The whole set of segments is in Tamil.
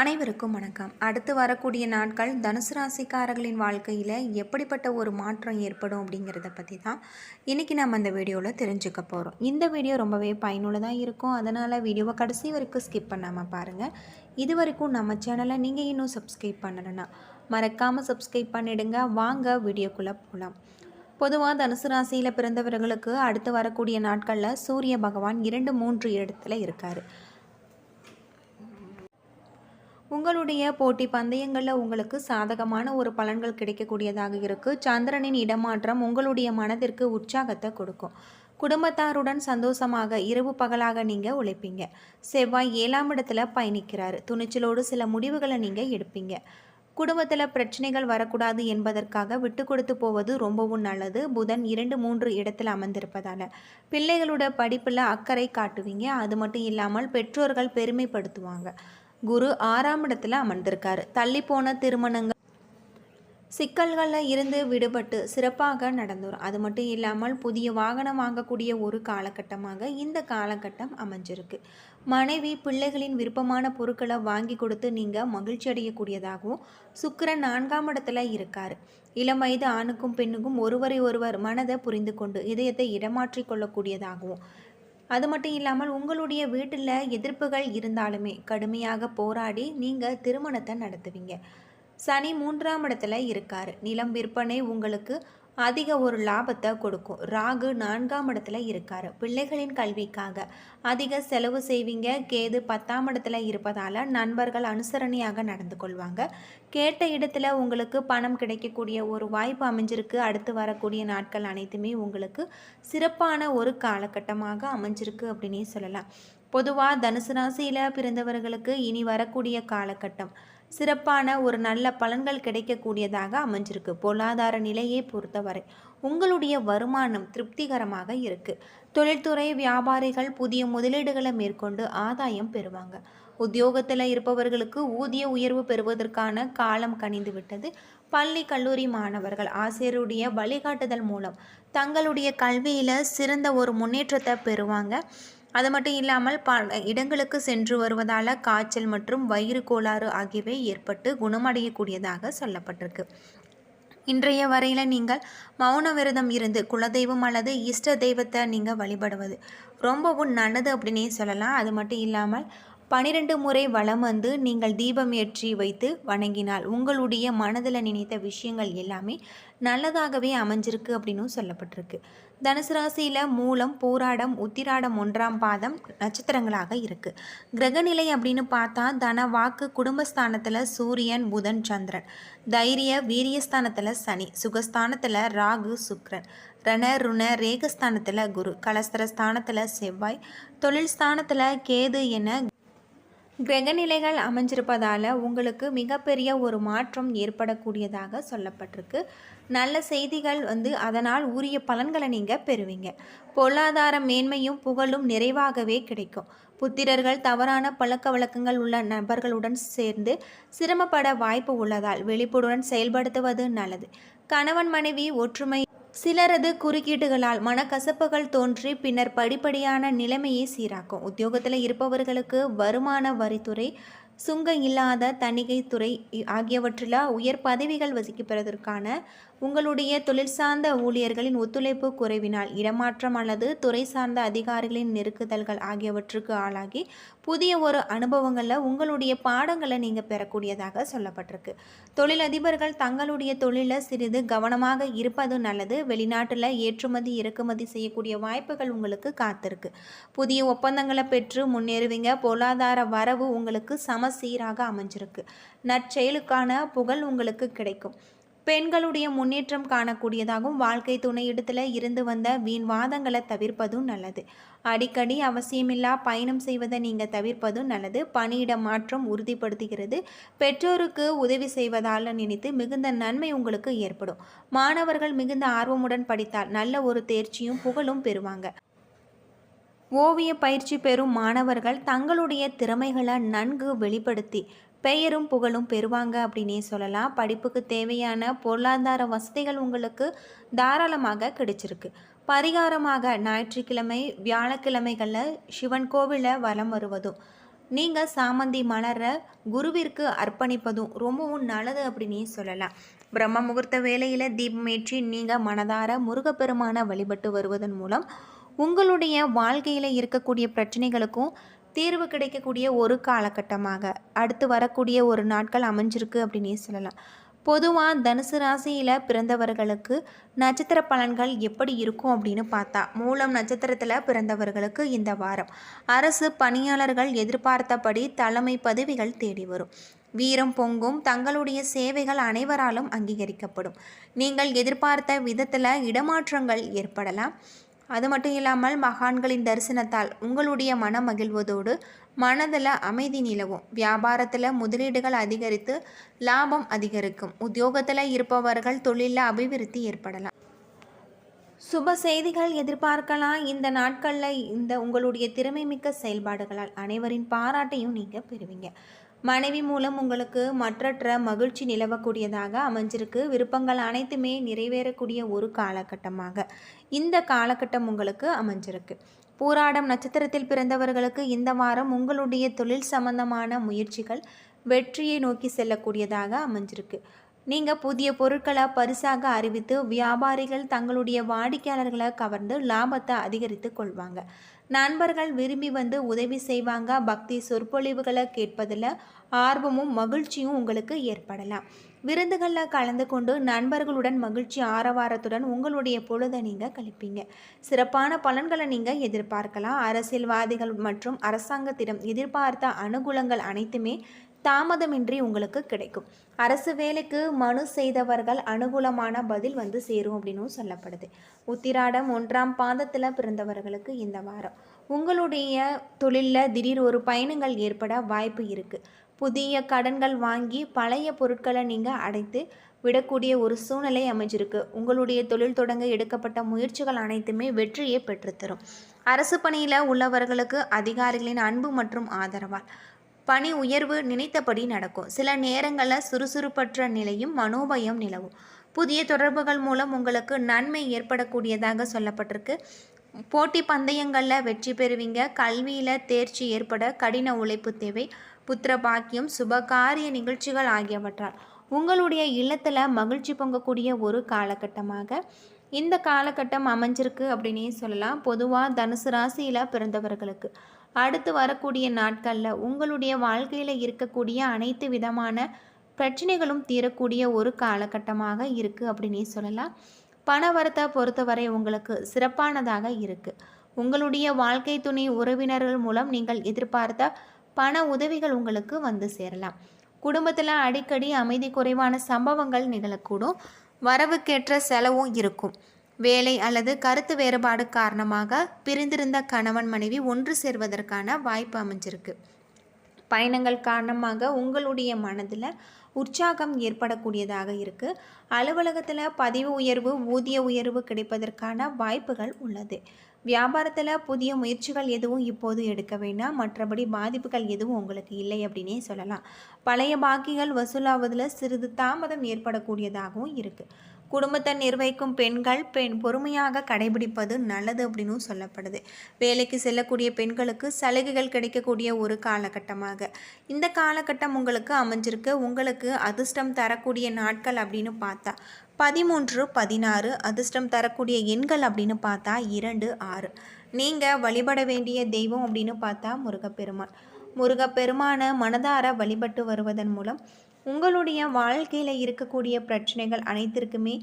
அனைவருக்கும் வணக்கம். அடுத்து வரக்கூடிய நாட்கள் தனுசு ராசிக்காரர்களின் வாழ்க்கையில் எப்படிப்பட்ட ஒரு மாற்றம் ஏற்படும் அப்படிங்கிறத பற்றி தான் இன்றைக்கி நம்ம அந்த வீடியோவில் தெரிஞ்சுக்க போகிறோம் இந்த வீடியோ ரொம்பவே பயனுள்ளதாக இருக்கும். அதனால் வீடியோவை கடைசி வரைக்கும் ஸ்கிப் பண்ணாமல் பாருங்கள் இது வரைக்கும் நம்ம சேனலை நீங்கள் இன்னும் சப்ஸ்கிரைப் பண்ணலைன்னா மறக்காமல் சப்ஸ்கிரைப் பண்ணிடுங்க. வாங்க வீடியோக்குள்ளே போகலாம் பொதுவாக தனுசு ராசியில் பிறந்தவர்களுக்கு அடுத்து வரக்கூடிய நாட்களில் சூரிய பகவான் இரண்டு மூன்று இடத்துல இருக்கார். உங்களுடைய போட்டி பந்தயங்களில் உங்களுக்கு சாதகமான ஒரு பலன்கள் கிடைக்கக்கூடியதாக இருக்குது சந்திரனின் இடமாற்றம் உங்களுடைய மனதிற்கு உற்சாகத்தை கொடுக்கும். குடும்பத்தாருடன் சந்தோஷமாக இரவு பகலாக நீங்கள் உழைப்பீங்க. செவ்வாய் ஏழாம் இடத்துல பயணிக்கிறாரு. துணிச்சலோடு சில முடிவுகளை நீங்கள் எடுப்பீங்க. குடும்பத்தில் பிரச்சனைகள் வரக்கூடாது என்பதற்காக விட்டு கொடுத்து போவது ரொம்பவும் நல்லது. புதன் இரண்டு மூன்று இடத்தில் அமர்ந்திருப்பதால் பிள்ளைகளோட படிப்பில் அக்கறை காட்டுவீங்க. அது மட்டும் இல்லாமல் பெற்றோர்கள் பெருமைப்படுத்துவாங்க. குரு ஆறாம் இடத்துல அமர்ந்திருக்காரு. தள்ளி போன திருமணங்கள் சிக்கல்களில் இருந்து விடுபட்டு சிறப்பாக நடந்து வரும் அது மட்டும் இல்லாமல் புதிய வாகனம் வாங்கக்கூடிய ஒரு காலகட்டமாக இந்த காலகட்டம் அமைஞ்சிருக்கு. மனைவி பிள்ளைகளின் விருப்பமான பொருட்களை வாங்கி கொடுத்து நீங்கள் மகிழ்ச்சி அடையக்கூடியதாகவும் சுக்கிரன் நான்காம் இடத்துல இருக்கார். இளம் வயது ஆணுக்கும் பெண்ணுக்கும் ஒருவரை ஒருவர் மனதை புரிந்து கொண்டு இதயத்தை இடமாற்றிக் கொள்ளக்கூடியதாகவும் அது மட்டும் இல்லாமல் உங்களுடைய வீட்டில் எதிர்ப்புகள் இருந்தாலுமே கடுமையாக போராடி நீங்கள் திருமணத்தை நடத்துவீங்க. சனி மூன்றாம் இடத்துல இருக்கார். நிலம் விற்பனை உங்களுக்கு அதிக ஒரு லாபத்தை கொடுக்கும். ராகு நான்காம் இடத்துல இருக்கார். பிள்ளைகளின் கல்விக்காக அதிக செலவு செய்வீங்க. கேது பத்தாம் இடத்துல இருப்பதால் நண்பர்கள் அனுசரணையாக நடந்து கொள்வாங்க. கேட்ட இடத்துல உங்களுக்கு பணம் கிடைக்கக்கூடிய ஒரு வாய்ப்பு அமைஞ்சிருக்கு. அடுத்து வரக்கூடிய நாட்கள் அனைத்துமே உங்களுக்கு சிறப்பான ஒரு காலகட்டமாக அமைஞ்சிருக்கு அப்படின்னே சொல்லலாம். பொதுவாக தனுசு ராசியில் பிறந்தவர்களுக்கு இனி வரக்கூடிய காலகட்டம் சிறப்பான ஒரு நல்ல பலன்கள் கிடைக்கக்கூடியதாக அமைஞ்சிருக்கு. பொருளாதார நிலையை பொறுத்தவரை உங்களுடைய வருமானம் திருப்திகரமாக இருக்குது தொழில்துறை வியாபாரிகள் புதிய முதலீடுகளை மேற்கொண்டு ஆதாயம் பெறுவாங்க. உத்தியோகத்தில் இருப்பவர்களுக்கு ஊதிய உயர்வு பெறுவதற்கான காலம் கணிந்து விட்டது. பள்ளி கல்லூரி மாணவர்கள் ஆசிரியருடைய வழிகாட்டுதல் மூலம் தங்களுடைய கல்வியில் சிறந்த ஒரு முன்னேற்றத்தை பெறுவாங்க. அது மட்டும் இல்லாமல் ப இடங்களுக்கு சென்று வருவதால் காய்ச்சல் மற்றும் வயிறு கோளாறு ஆகியவை ஏற்பட்டு குணமடையக்கூடியதாக சொல்லப்பட்டிருக்கு. இன்றைய வரையில் நீங்கள் மௌன விரதம் இருந்து குலதெய்வம் அல்லது இஷ்ட தெய்வத்தை நீங்கள் வழிபடுவது ரொம்பவும் நல்லது அப்படின்னே சொல்லலாம். அது மட்டும் இல்லாமல் பனிரெண்டு முறை வளம் வந்து நீங்கள் தீபம் ஏற்றி வைத்து வணங்கினால் உங்களுடைய மனதில் நினைத்த விஷயங்கள் எல்லாமே நல்லதாகவே அமைஞ்சிருக்கு அப்படின்னும் சொல்லப்பட்டிருக்கு. தனுசு ராசியில் மூலம் பூராடம் உத்திராடம் ஒன்றாம் பாதம் நட்சத்திரங்களாக இருக்குது கிரகநிலை அப்படின்னு பார்த்தா தன வாக்கு குடும்பஸ்தானத்தில் சூரியன் புதன் சந்திரன். தைரிய வீரியஸ்தானத்தில் சனி. சுகஸ்தானத்தில் ராகு சுக்ரன். ரண ருண ரேகஸ்தானத்தில் குரு. கலஸ்தர ஸ்தானத்தில் செவ்வாய். தொழில் ஸ்தானத்தில் கேது என கிரகநிலைகள் அமைஞ்சிருப்பதால் உங்களுக்கு மிகப்பெரிய ஒரு மாற்றம் ஏற்படக்கூடியதாக சொல்லப்பட்டிருக்கு. நல்ல செய்திகள் வந்து அதனால் உரிய பலன்களை நீங்கள் பெறுவீங்க. பொருளாதார மேன்மையும் புகழும் நிறைவாகவே கிடைக்கும். புத்திரர்கள் தவறான பழக்க வழக்கங்கள் உள்ள நபர்களுடன் சேர்ந்து சிரமப்பட வாய்ப்பு உள்ளதால் வெளிப்புடன் செயல்படுத்துவது நல்லது. கணவன் மனைவி ஒற்றுமை சிலரது குறுக்கீடுகளால் மனக்கசப்புகள் தோன்றி பின்னர் படிப்படியான நிலைமையை சீராக்கும். உத்தியோகத்தில் இருப்பவர்களுக்கு வருமான வரித்துறை சுங்கம் இல்லாத தணிகைத்துறை ஆகியவற்றில் உயர் பதவிகள் வசிக்கப்படுவதற்கான உங்களுடைய தொழில் சார்ந்த ஊழியர்களின் ஒத்துழைப்பு குறைவினால் இடமாற்றம் அல்லது துறை சார்ந்த அதிகாரிகளின் நெருக்குதல்கள் ஆகியவற்றுக்கு ஆளாகி புதிய ஒரு அனுபவங்களில் உங்களுடைய பாடங்களை நீங்கள் பெறக்கூடியதாக சொல்லப்பட்டிருக்கு. தொழிலதிபர்கள் தங்களுடைய தொழிலில் சிறிது கவனமாக இருப்பது நல்லது. வெளிநாட்டில் ஏற்றுமதி இறக்குமதி செய்யக்கூடிய வாய்ப்புகள் உங்களுக்கு காத்திருக்கு. புதிய ஒப்பந்தங்களை பெற்று முன்னேறுவீங்க. பொருளாதார வரவு உங்களுக்கு சமசீராக அமைஞ்சிருக்கு. நற்செயலுக்கான புகழ் உங்களுக்கு கிடைக்கும். பெண்களுடைய முன்னேற்றம் காணக்கூடியதாகவும் வாழ்க்கை துணையிடத்தில் இருந்து வந்த வீண் வாதங்களை தவிர்ப்பதும் நல்லது. அடிக்கடி அவசியமில்லா பயணம் செய்வதை நீங்கள் தவிர்ப்பதும் நல்லது. பணியிட மாற்றம் உறுதிப்படுத்துகிறது. பெற்றோருக்கு உதவி செய்வதால் நினைத்து மிகுந்த நன்மை உங்களுக்கு ஏற்படும். மாணவர்கள் மிகுந்த ஆர்வமுடன் படித்தால் நல்ல ஒரு தேர்ச்சியும் புகழும் பெறுவாங்க. ஓவிய பயிற்சி பெறும் மாணவர்கள் தங்களுடைய திறமைகளை நன்கு வெளிப்படுத்தி பெயரும் புகழும் பெறுவாங்க அப்படின்னே சொல்லலாம். படிப்புக்கு தேவையான பொருளாதார வசதிகள் உங்களுக்கு தாராளமாக கிடைச்சிருக்கு. பரிகாரமாக ஞாயிற்றுக்கிழமை வியாழக்கிழமைகளில் சிவன் கோவிலில் வலம் வருவதும் நீங்கள் சாமந்தி மலரை குருவிற்கு அர்ப்பணிப்பதும் ரொம்பவும் நல்லது அப்படின்னே சொல்லலாம். பிரம்ம முகூர்த்த வேலையில் தீபமேற்றி நீங்கள் மனதார முருகப்பெருமான வழிபட்டு வருவதன் மூலம் உங்களுடைய வாழ்க்கையில் இருக்கக்கூடிய பிரச்சனைகளுக்கும் தீர்வு கிடைக்கக்கூடிய ஒரு காலகட்டமாக அடுத்து வரக்கூடிய ஒரு நாட்கள் அமைஞ்சிருக்கு அப்படின்னே சொல்லலாம். பொதுவாக தனுசு ராசியில் பிறந்தவர்களுக்கு நட்சத்திர பலன்கள் எப்படி இருக்கும் அப்படின்னு பார்த்தா மூலம் நட்சத்திரத்தில் பிறந்தவர்களுக்கு இந்த வாரம். அரசு பணியாளர்கள் எதிர்பார்த்தபடி தலைமை பதவிகள் தேடி வரும். வீரம் பொங்கும் தங்களுடைய சேவைகள் அனைவராலும் அங்கீகரிக்கப்படும். நீங்கள் எதிர்பார்த்த விதத்தில் இடமாற்றங்கள் ஏற்படலாம். அது மட்டும் இல்லாமல் மகான்களின் தரிசனத்தால் உங்களுடைய மனம் மகிழ்வதோடு மனதில் அமைதி நிலவும். வியாபாரத்தில் முதலீடுகள் அதிகரித்து லாபம் அதிகரிக்கும். உத்தியோகத்தில் இருப்பவர்கள் தொழிலில் அபிவிருத்தி ஏற்படலாம். சுப செய்திகள் எதிர்பார்க்கலாம். இந்த நாட்களில் இந்த உங்களுடைய திறமைமிக்க செயல்பாடுகளால் அனைவரின் பாராட்டையும் நீங்கள் பெறுவீங்க. மனைவி மூலம் உங்களுக்கு மற்றற்ற மகிழ்ச்சி நிலவக்கூடியதாக அமைஞ்சிருக்கு. விருப்பங்கள் அனைத்துமே நிறைவேறக்கூடிய ஒரு காலகட்டமாக இந்த காலகட்டம் உங்களுக்கு அமைஞ்சிருக்கு. பூராடம் நட்சத்திரத்தில் பிறந்தவர்களுக்கு இந்த வாரம் உங்களுடைய தொழில் சம்பந்தமான முயற்சிகள் வெற்றியை நோக்கி செல்லக்கூடியதாக அமைஞ்சிருக்கு. நீங்கள் புதிய பொருட்களை பரிசாக அறிவித்து வியாபாரிகள் தங்களுடைய வாடிக்கையாளர்களை கவர்ந்து லாபத்தை அதிகரித்து கொள்வாங்க. நண்பர்கள் விரும்பி வந்து உதவி செய்வாங்க. பக்தி சொற்பொழிவுகளை கேட்பதில் ஆர்வமும் மகிழ்ச்சியும் உங்களுக்கு ஏற்படலாம். விருந்துகளில் கலந்து கொண்டு நண்பர்களுடன் மகிழ்ச்சி ஆரவாரத்துடன் உங்களுடைய பொழுதை நீங்கள் கழிப்பீங்க. சிறப்பான பலன்களை நீங்கள் எதிர்பார்க்கலாம். அரசியல்வாதிகள் மற்றும் அரசாங்கத்திடம் எதிர்பார்த்த அனுகூலங்கள் அனைத்துமே தாமதமின்றி உங்களுக்கு கிடைக்கும். அரசு வேலைக்கு மனு செய்தவர்கள் அனுகூலமான பதில் வந்து சேரும் அப்படின்னும் சொல்லப்படுது. உத்திராடம் ஒன்றாம் பாதத்தில் பிறந்தவர்களுக்கு இந்த வாரம். உங்களுடைய தொழிலில் திடீர் ஒரு பயணங்கள் ஏற்பட வாய்ப்பு இருக்குது புதிய கடன்கள் வாங்கி பழைய பொருட்களை நீங்கள் அடைத்து விடக்கூடிய ஒரு சூழ்நிலை அமைஞ்சிருக்கு. உங்களுடைய தொழில் தொடங்க எடுக்கப்பட்ட முயற்சிகள் அனைத்துமே வெற்றியை பெற்றுத்தரும். அரசு பணியில் உள்ளவர்களுக்கு அதிகாரிகளின் அன்பு மற்றும் ஆதரவால். பணி உயர்வு நினைத்தபடி நடக்கும். சில நேரங்களில் சுறுசுறுப்பற்ற நிலையும் மனோபயம் நிலவும். புதிய தொடர்புகள் மூலம் உங்களுக்கு நன்மை ஏற்படக்கூடியதாக சொல்லப்பட்டிருக்கு. போட்டி பந்தயங்களில் வெற்றி பெறுவீங்க. கல்வியில் தேர்ச்சி ஏற்பட கடின உழைப்பு தேவை. புத்திர பாக்கியம் சுபகாரிய நிகழ்ச்சிகள் ஆகியவற்றால் உங்களுடைய இல்லத்தில் மகிழ்ச்சி பொங்கக்கூடிய ஒரு காலகட்டமாக இந்த காலகட்டம் அமைஞ்சிருக்கு அப்படின்னே சொல்லலாம். பொதுவாக தனுசு ராசியில் பிறந்தவர்களுக்கு. அடுத்து வரக்கூடிய நாட்களில் உங்களுடைய வாழ்க்கையில் இருக்கக்கூடிய அனைத்து விதமான பிரச்சனைகளும் தீரக்கூடிய ஒரு காலகட்டமாக இருக்குது அப்படின்னே சொல்லலாம். பணவரத்தை பொறுத்தவரை உங்களுக்கு சிறப்பானதாக இருக்குது உங்களுடைய வாழ்க்கை துணை உறவினர்கள் மூலம் நீங்கள் எதிர்பார்த்த பண உதவிகள் உங்களுக்கு வந்து சேரலாம். குடும்பத்தில் அடிக்கடி அமைதி குறைவான சம்பவங்கள் நிகழக்கூடும். வரவுக்கேற்ற செலவும் இருக்கும். வேலை அல்லது கருத்து வேறுபாடு காரணமாக பிரிந்திருந்த கணவன் மனைவி ஒன்று சேர்வதற்கான வாய்ப்பு அமைஞ்சிருக்கு. பயணங்கள் காரணமாக உங்களுடைய மனதில் உற்சாகம் ஏற்படக்கூடியதாக இருக்குது அலுவலகத்தில் பதிவு உயர்வு ஊதிய உயர்வு கிடைப்பதற்கான வாய்ப்புகள் உள்ளது. வியாபாரத்தில் புதிய முயற்சிகள் எதுவும் இப்போது எடுக்க வேண்டாம். மற்றபடி பாதிப்புகள் எதுவும் உங்களுக்கு இல்லை அப்படின்னே சொல்லலாம். பழைய பாக்கிகள் வசூலாவதில் சிறிது தாமதம் ஏற்படக்கூடியதாகவும் இருக்குது குடும்பத்தை நிர்வகிக்கும் பெண்கள் பெண் பொறுமையாக கடைபிடிப்பது நல்லது அப்படின்னு சொல்லப்படுது. வேலைக்கு செல்லக்கூடிய பெண்களுக்கு சலுகைகள் கிடைக்கக்கூடிய ஒரு காலகட்டமாக. இந்த காலகட்டம் உங்களுக்கு அமைஞ்சிருக்கு. உங்களுக்கு அதிர்ஷ்டம் தரக்கூடிய நாட்கள் அப்படின்னு பார்த்தா பதிமூன்று பதினாறு அதிர்ஷ்டம் தரக்கூடிய எண்கள் அப்படின்னு பார்த்தா இரண்டு ஆறு. நீங்கள் வழிபட வேண்டிய தெய்வம் அப்படின்னு பார்த்தா முருகப்பெருமான். முருகப்பெருமான மனதார வழிபட்டு வருவதன் மூலம் உங்களுடைய வாழ்க்கையில் இருக்கக்கூடிய பிரச்சனைகள் அனைத்திற்குமே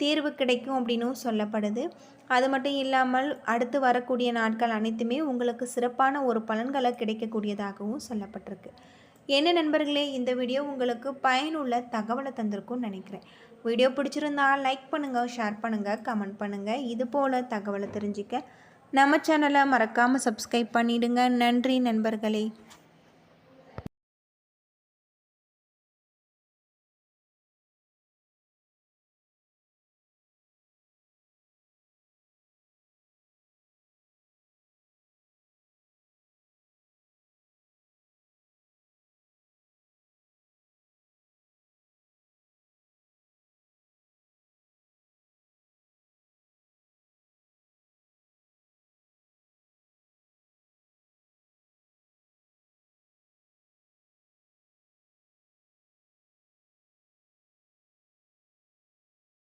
தீர்வு கிடைக்கும் அப்படின்னும் சொல்லப்படுது. அது மட்டும் இல்லாமல் அடுத்து வரக்கூடிய நாட்கள் அனைத்துமே உங்களுக்கு சிறப்பான ஒரு பலன்களை கிடைக்கக்கூடியதாகவும் சொல்லப்பட்டிருக்கு. என்ன நண்பர்களே இந்த வீடியோ உங்களுக்கு பயனுள்ள தகவலை தந்திருக்கும்னு நினைக்கிறேன். வீடியோ பிடிச்சிருந்தா லைக் பண்ணுங்கள் ஷேர் பண்ணுங்கள் கமெண்ட் பண்ணுங்கள் இது போல் தகவலை தெரிஞ்சிக்க நம்ம சேனலை மறக்காமல் சப்ஸ்கிரைப் பண்ணிவிடுங்க நன்றி நண்பர்களே.